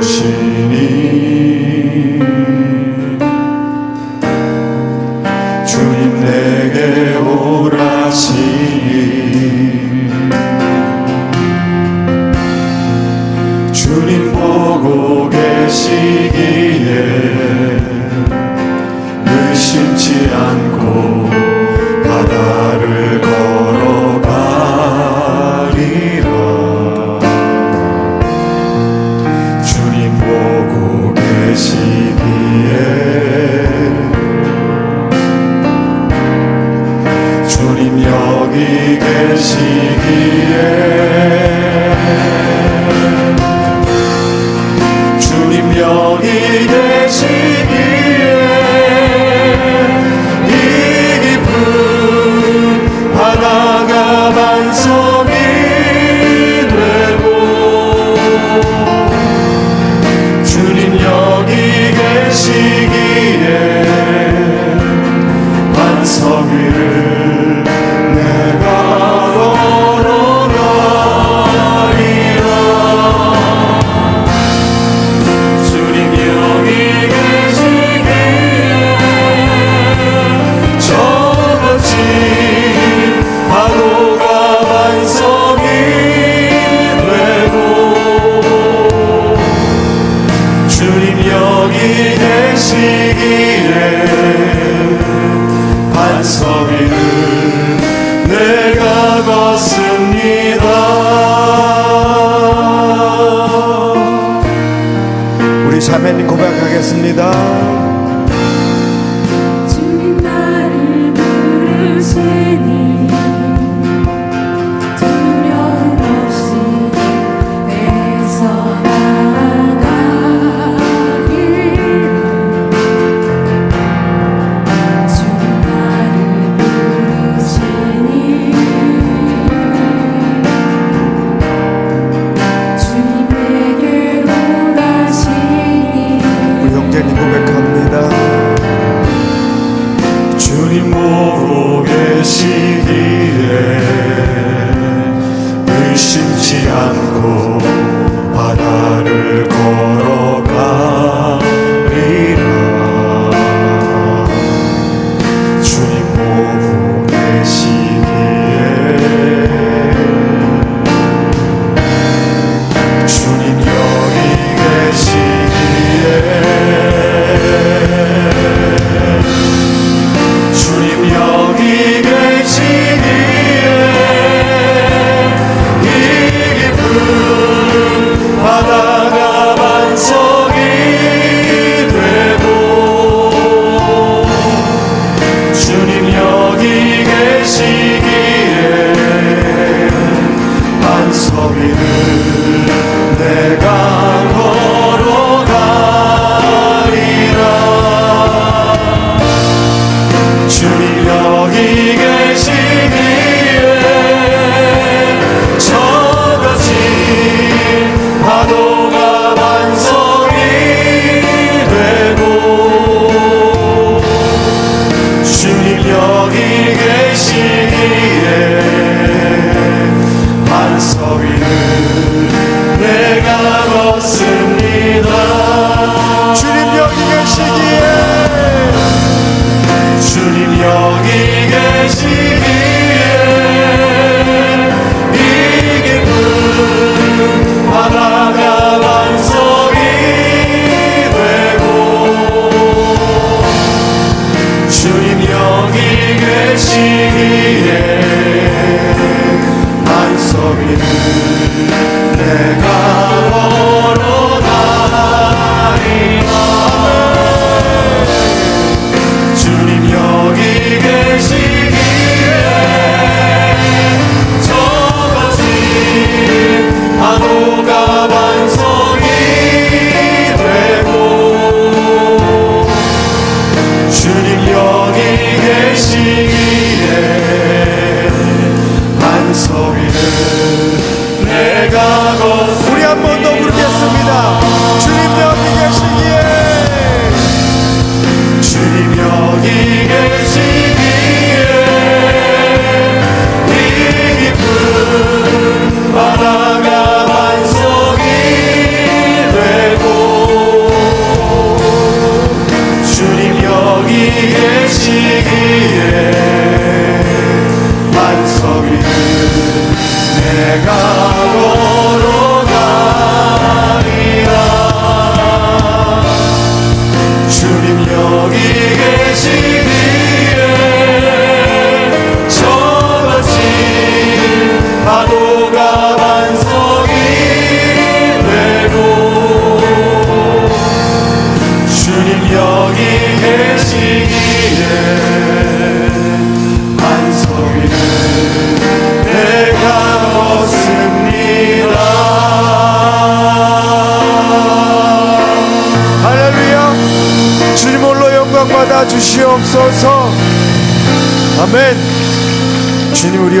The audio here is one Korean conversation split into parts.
것이 되시기 우리 자매님 고백하겠습니다. 보고 계시기에 의심치 않고 받아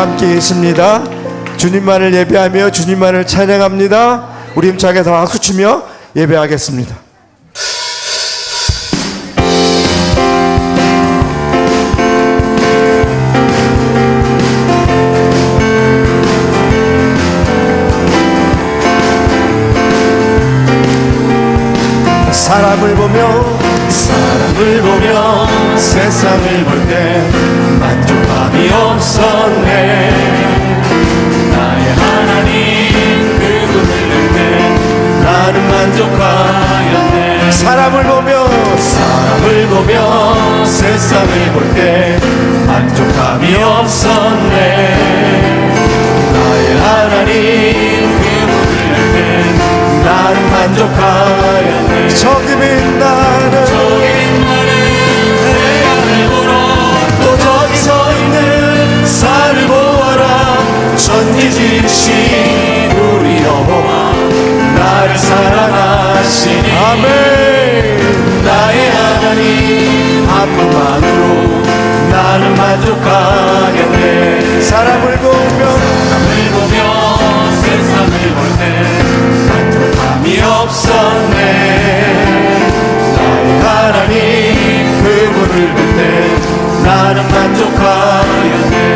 함께 계십니다. 주님만을 예배하며 주님만을 찬양합니다. 우리 힘차게 박수 치며 예배하겠습니다. 사람을 보며 사람을 보며 세상을 볼때 없었네. 그 사람을 보며 사람을 보며 세상을 볼 때 만족함이 없었네. 나의 하나님 그분을 내 나는 만족하였네. 적은 나는 적은 나는 섬기지신 우리 여호와 나를 사랑하시니 아멘. 나의 하나님 아픔만으로 나는 만족하겠네. 사람을 보며 사람을 보며 세상을 볼 때 만족함이 없었네. 나의 하나님 그분을 볼 때 나는 만족하였네.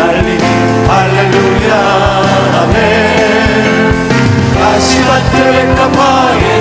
날리 할렐루야 아멘. 다시 받을 까마에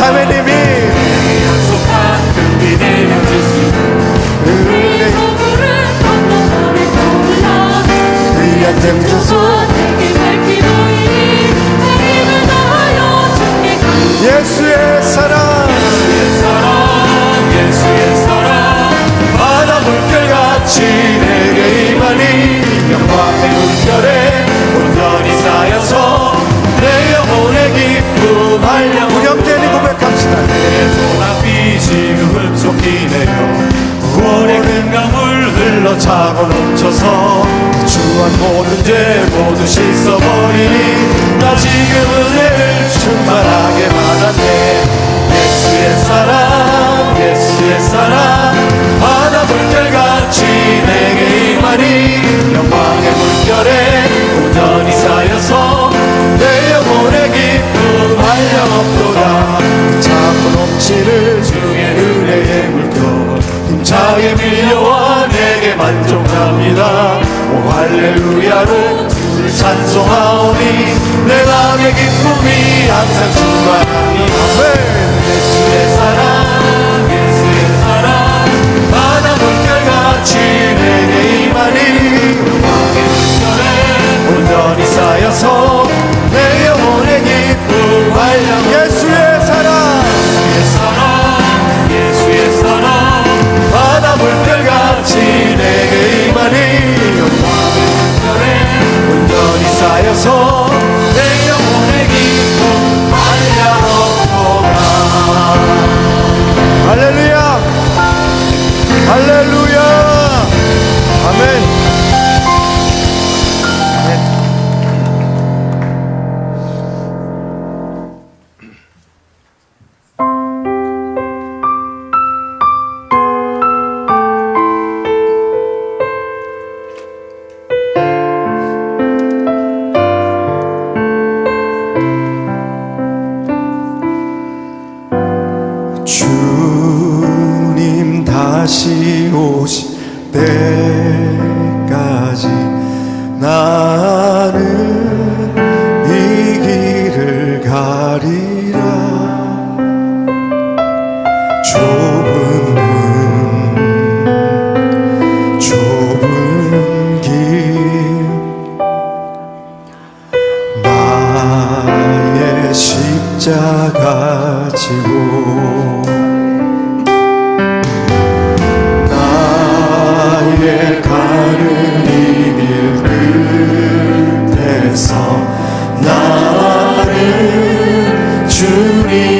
seventy 내 손앞이 지금 흡족이네요. 9월의 금강물 흘러 차고 넘쳐서 주한 모든 죄 모두 씻어버리니 나 지금 은혜를 충만하게 받았네. 예수의 사랑 예수의 사랑. 바다 물결같이 내게 임하니 영광의 물결에 온전히 쌓여서 내 영혼의 기쁨 알려 없도다. 넘치는 주의 은혜의 물결 힘차게 밀려와 내게 만족합니다. 오 할렐루야로 주를 찬송하오니 내 맘의 기쁨이 항상 충만하니 아멘. 예수의 사랑 예수의 사랑. 바다 물결같이 내게 임하니 영광의 물결에 온전히 쌓여서 쌓여서 주님 다시 오실 때까지 나 끝에서 나는 주님